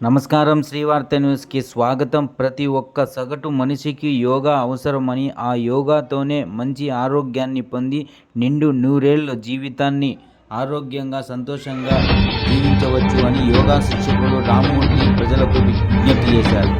నమస్కారం శ్రీవార్త న్యూస్కి స్వాగతం. ప్రతి ఒక్క సగటు మనిషికి యోగా అవసరమని ఆ యోగాతోనే మంచి ఆరోగ్యాన్ని పొంది నిండు నూరేళ్ళ జీవితాన్ని ఆరోగ్యంగా సంతోషంగా జీవించవచ్చు అని యోగా శిక్షకుడు రామమూర్తి ప్రజలకు విజ్ఞప్తి చేశారు.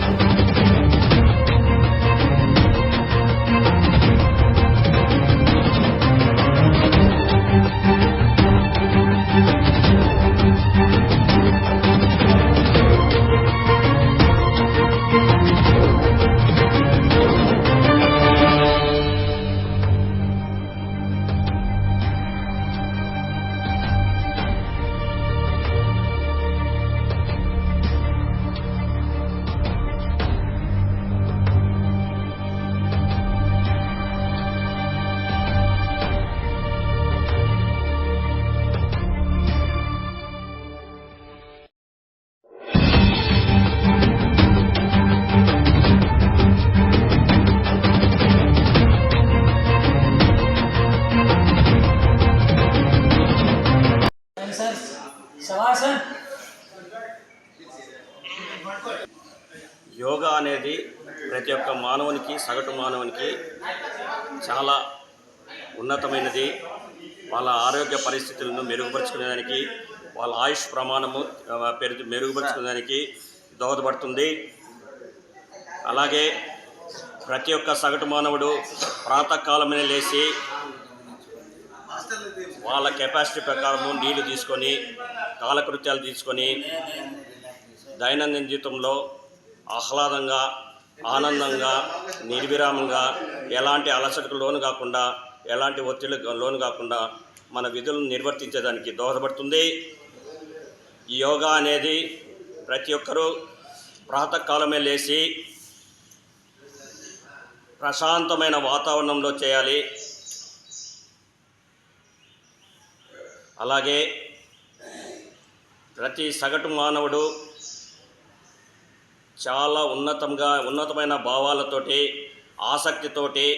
మానవునికి సగటు మానవునికి చాలా ఉన్నతమైనది. వాళ్ళ ఆరోగ్య పరిస్థితులను మెరుగుపరుచుకునేదానికి వాళ్ళ ఆయుష్ ప్రమాణము పెరు మెరుగుపరుచుకునేదానికి దోహదపడుతుంది. అలాగే ప్రతి ఒక్క సగటు మానవుడు ప్రాతకాలమే లేచి వాళ్ళ కెపాసిటీ ప్రకారము నీళ్ళు తీసుకొని కాలకృత్యాలు తీసుకొని దైనందిన జీవితంలో ఆహ్లాదంగా ఆనందంగా నిర్విరామంగా ఎలాంటి అలసటకు లోను కాకుండా ఎలాంటి ఒత్తిడికి లోను కాకుండా మన విధులను నిర్వర్తించేదానికి దోహదపడుతుంది. ఈ యోగా అనేది ప్రతి ఒక్కరూ ప్రాతకాలమే లేచి ప్రశాంతమైన వాతావరణంలో చేయాలి. అలాగే ప్రతి సగటు మానవుడు చాలా ఉన్నతంగా ఉన్నతమైన భావాలతోటి ఆసక్తితోటి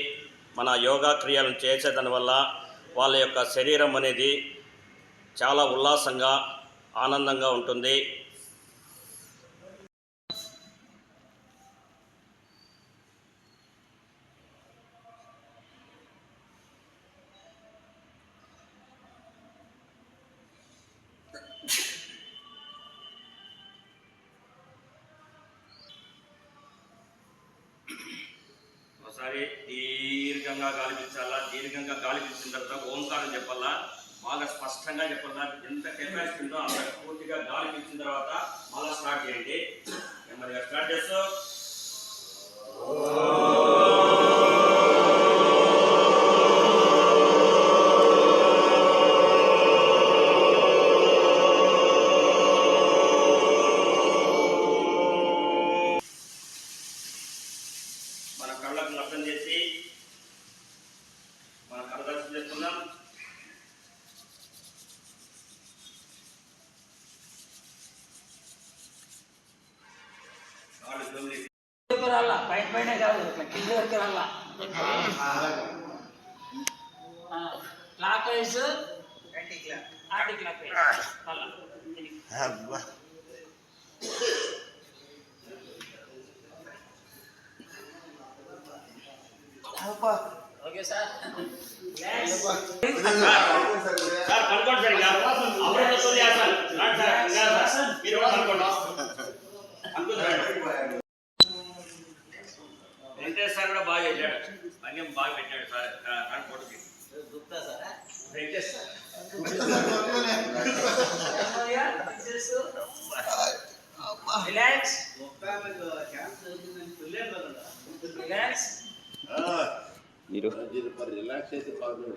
మన యోగా క్రియలను చేసేదాని వల్ల వాళ్ళ యొక్క శరీరం అనేది చాలా ఉల్లాసంగా ఆనందంగా ఉంటుంది. ఒకసారి దీర్ఘంగా గాలి పీల్చాలా? దీర్ఘంగా గాలి పీల్చిన తర్వాత ఓంకారం చెప్పాలా? బాగా స్పష్టంగా చెప్పాలా? ఎంత కెపాసిటీ ఉందో అంత పూర్తిగా గాలి పీల్చిన తర్వాత మళ్ళీ స్టార్ట్ చేయండి. నెమ్మదిగా స్టార్ట్ చేస్తూ. రాలా పైన పైన కాదు ఇట్లా కింద వరకు రాలా clockwise anticlockwise అలా ఓకే సార్ సార్ పనుకోండి సార్ ఇంకా అమృత తోలి ఆసాన్ నాట్ సార్ ఇంకా సార్ మీరు కూడా పనుకోండి అనుకుంటారు భంగ్యం బాగా పెట్టాడు సార్. రాని ఫోటోకి Venkatesh sir relax relax relax అయితే బాగుంటుంది.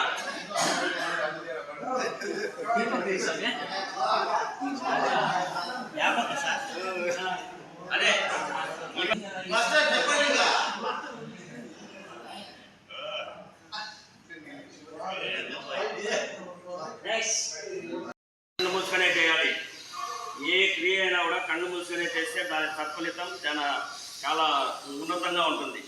కూర్చొని చేస్తే దాని తత్ఫలితం చాలా చాలా ఉన్నతంగా ఉంటుంది.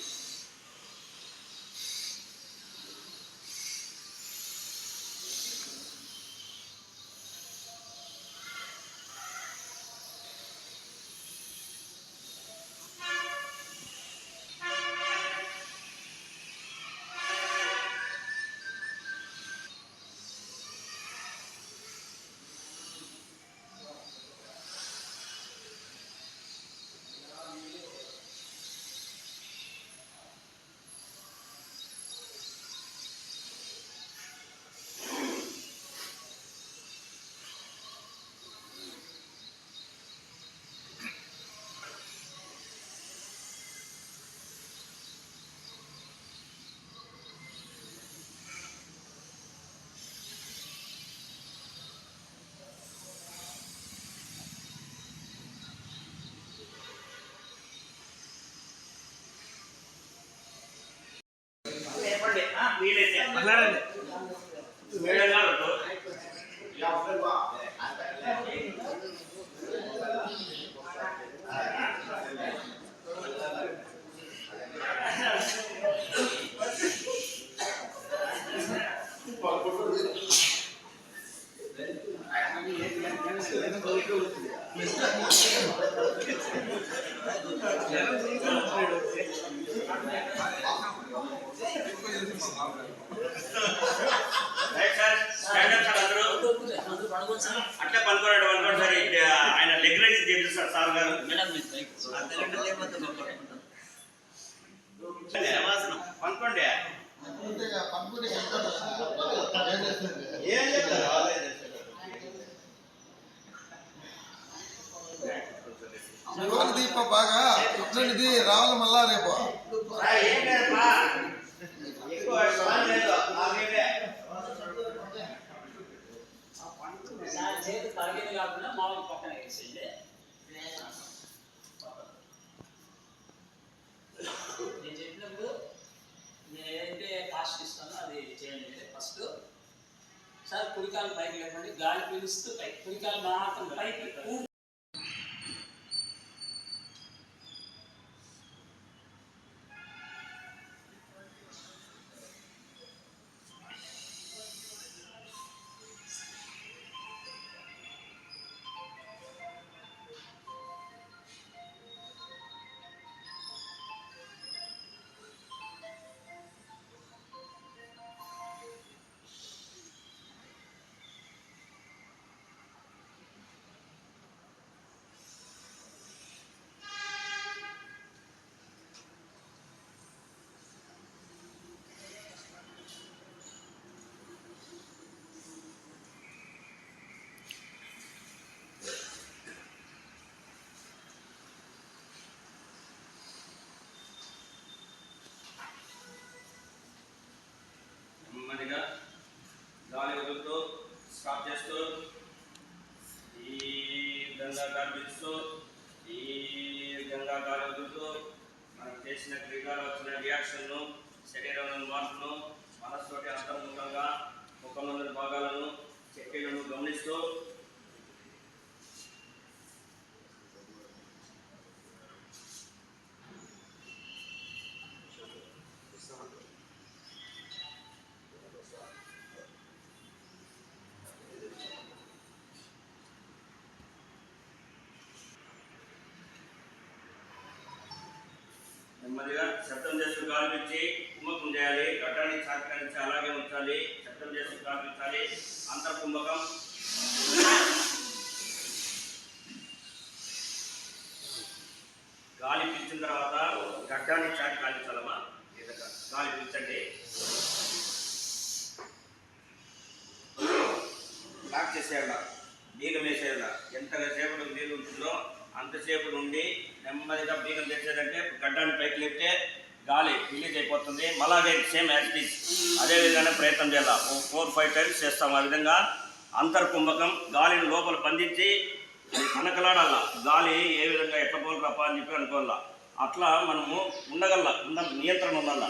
అట్లే పనుకోండి పనుకోండి సార్ ఆయన లెగ్ రైజ్ చేపిస్తారు సార్ గారు మేడం యువన దీప బాగా ఇట్లాంటిది రావాలి మళ్ళా రేపు ప్రారంభిస్తూ ఈ విధంగా గాలి మనం చేసిన క్రియాలో వచ్చిన రియాక్షన్ను శరీరంలోని మార్పును మనస్సుతోటి అంతర్ముఖంగా ముఖమందుల భాగాలను చెక్కలను గమనిస్తూ నెమ్మదిగా శబ్దం చేస్తూ గాలి పిలిచి కుంభకం చేయాలి. గడ్డాన్ని చాకరించి అలాగే ఉంచాలి. శబ్దం చేస్తూ గాలి పిలిచాలి. అంతర్కుంభకం. గాలి పిలిచిన తర్వాత గడ్డాన్ని చాటి కాల్చాలమ్మా ఏదక గాలి పిలిచండి. లాక్ చేసేయాల? బీగం వేసేయాల? ఎంత సేపటికి నీళ్ళు ఉంటుందో అంతసేపు నుండి నెమ్మదిగా బీగం తెచ్చేదంటే లేపితే గాలి రిలీజ్ అయిపోతుంది. మళ్ళీ అదే సేమ్ యాక్టివిటీస్ అదేవిధంగా ప్రయత్నం చేయాలి ఓ ఫోర్ ఫైవ్ టైమ్స్ చేస్తాం. ఆ విధంగా అంతర్కుంభకం గాలిని లోపల బంధించి కనకలాడాల? గాలి ఏ విధంగా ఎట్లా పోలరప్ప అని చెప్పి అనుకోవాలా? అట్లా మనము ఉండగల ఉన్న నియంత్రణ ఉండాల?